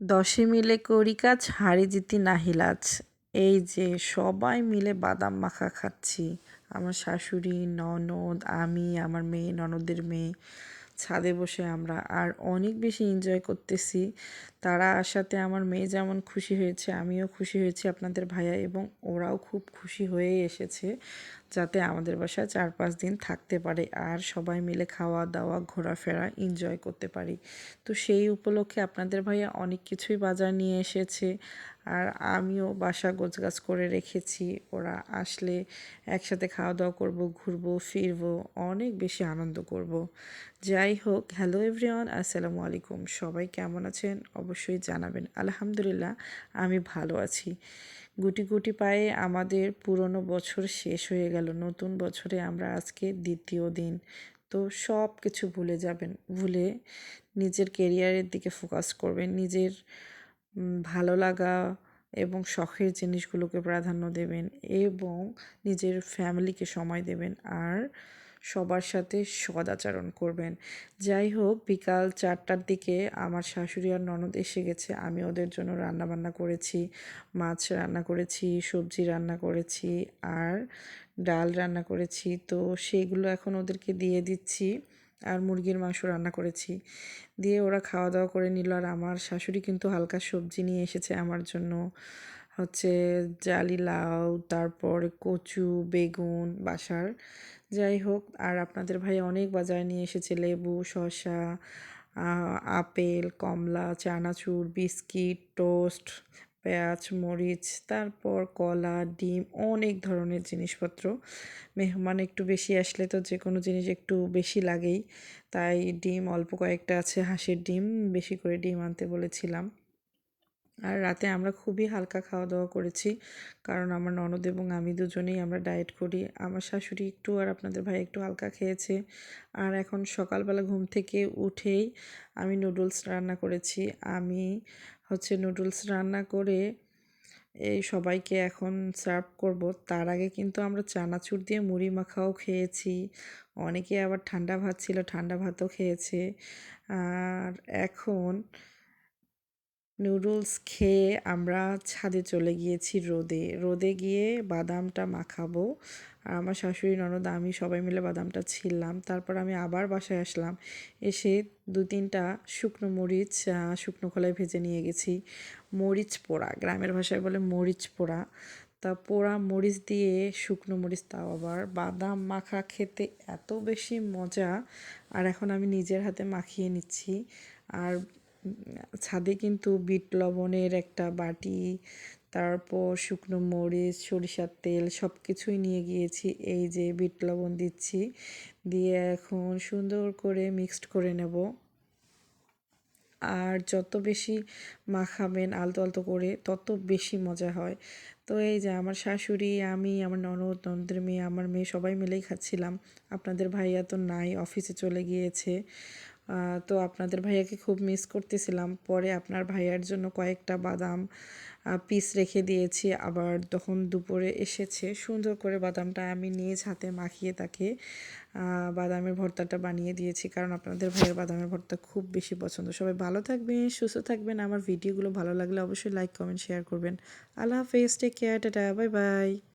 দশে মিলে করি কাজ হাড়ি জিতি নাহিলাজ এই যে, সবাই মিলে বাদাম মাখা খাচ্ছি। আমার শাশুড়ি, ননদ, আমি, আমার মেয়ে, ননদের মেয়ে, ছাদে বসে আমরা। আর অনেক বেশি এনজয় করতেছি। তারা আসাতে আমার মেয়ে যেমন খুশি হয়েছে, আমিও খুশি হয়েছি আপনাদের ভাইয়া এবং ওরাও খুব খুশি হয়ে এসেছে। যাতে আমাদের বাসায় চার পাঁচ দিন থাকতে পারে আর সবাই মিলে খাওয়া দাওয়া, ঘোরাফেরা এনজয় করতে পারি। তো সেই উপলক্ষে আপনাদের ভাইয়া অনেক কিছুই বাজার নিয়ে এসেছে আর আমিও বাসা গোছগাছ করে রেখেছি। ওরা আসলে একসাথে খাওয়া দাওয়া করব, ঘুরবো, ফিরবো, অনেক বেশি আনন্দ করব। যাই হোক হ্যালো এভরিওয়ান আসসালামু আলাইকুম। সবাই কেমন আছেন? অবশ্যই জানাবেন। আলহামদুলিল্লাহ, আমি ভালো আছি। গুটি গুটি পায়ে আমাদের পুরনো বছর শেষ হয়ে গেল। নতুন বছরে আমরা আজকে দ্বিতীয় দিন। তো সব কিছু ভুলে যাবেন, ভুলে নিজের কেরিয়ারের দিকে ফোকাস করবেন। নিজের ভালো লাগা এবং শখের জিনিসগুলোকে প্রাধান্য দেবেন এবং নিজের ফ্যামিলিকে সময় দেবেন। আর সবার সাথে সদাচরণ করবেন। যাই হোক বিকাল চারটার দিকে আমার শাশুড়ি আর ননদ এসে গেছে। আমি ওদের জন্য রান্না বান্না করেছি, মাছ রান্না করেছি, সবজি রান্না করেছি আর ডাল রান্না করেছি। তো সেগুলো এখন ওদেরকে দিয়ে দিচ্ছি আর মুরগির মাংস রান্না করেছি। দিয়ে ওরা খাওয়া দাওয়া করে নিল আর আমার শাশুড়ি কিন্তু হালকা সবজি নিয়ে এসেছে আমার জন্য। হচ্ছে জালি লাউ, তারপর কচু, বেগুন, বাসার। যাই হোক, আর আপনাদের ভাই অনেক বাজারে নিয়ে এসেছে, লেবু, শসা আপেল, কমলা, চানাচুর, বিস্কিট, টোস্ট, পেঁয়াজ, মরিচ, তারপর কলা, ডিম, অনেক ধরনের জিনিসপত্র। মেহমান একটু বেশি আসলে তো যে কোনো জিনিস একটু বেশি লাগেই। তাই ডিম, অল্প কয়েকটা আছে, হাঁসের ডিম, বেশি করে ডিম আনতে বলেছিলাম। আর রাতে আমরা খুবই হালকা খাওয়া দাওয়া করেছি, কারণ আমার ননদ এবং আমি দুজনেই আমরা ডায়েট করি। আমার শাশুড়ি একটু আর আপনাদের ভাই একটু হালকা খেয়েছে। আর এখন সকালবেলা ঘুম থেকে উঠেই আমি নুডলস রান্না করেছি। আমি হচ্ছে নুডলস রান্না করে এই সবাইকে এখন সার্ভ করব। তার আগে কিন্তু আমরা চানাচুর দিয়ে মুড়ি মাখাও খেয়েছি। অনেকে আবার ঠান্ডা ভাত ছিল, ঠান্ডা ভাতও খেয়েছে। আর এখন নুডলস খেয়ে আমরা ছাদে চলে গিয়েছি রোদে। রোদে গিয়ে বাদামটা মাখাবো। আর আমার শাশুড়ি, ননদ, আমি সবাই মিলে বাদামটা ছিললাম। তারপর আমি আবার বাসায় আসলাম। এসে দু তিনটা শুকনো মরিচ শুকনো খোলায় ভেজে নিয়ে গেছি। মরিচ পোড়া, গ্রামের ভাষায় বলে মরিচ পোড়া। তা পোড়া মরিচ দিয়ে শুকনো মরিচ তাও আবার। বাদাম মাখা খেতে এত বেশি মজা। আর এখন আমি নিজের হাতে মাখিয়ে নিচ্ছি। আর ছাদে কিন্তু বিট লবণের একটা বাটি, তারপর শুকনো মরিচ, সরিষার তেল সব কিছুই নিয়ে গিয়েছি। এই যে বিট লবণ দিচ্ছি, দিয়ে এখন সুন্দর করে মিক্সড করে নেব। আর যত বেশি মাখাবেন আলতো আলতো করে, তত বেশি মজা হয়। তো এই যে আমার শাশুড়ি, আমি, আমার ননদ, ননদের মেয়ে, আমার মেয়ে সবাই মিলেই খাচ্ছিলাম। আপনাদের ভাইয়া তো নাই, অফিসে চলে গিয়েছে। তো আপনাদের ভাইয়াকে খুব মিস করতেছিলাম। পরে আপনার ভাইয়ার জন্য কয়েকটা বাদাম পিস রেখে দিয়েছি। আবার তখন দুপুরে এসেছে, সুন্দর করে বাদামটা আমি নিজ হাতে মাখিয়ে তাকে বাদামের ভর্তাটা বানিয়ে দিয়েছি। কারণ আপনাদের ভাইয়ের বাদামের ভর্তা খুব বেশি পছন্দ। সবাই ভালো থাকবেন, সুস্থ থাকবেন। আমার ভিডিওগুলো ভালো লাগলে অবশ্যই লাইক কমেন্ট শেয়ার করবেন। আল্লাহ হাফেজ take care tata bye bye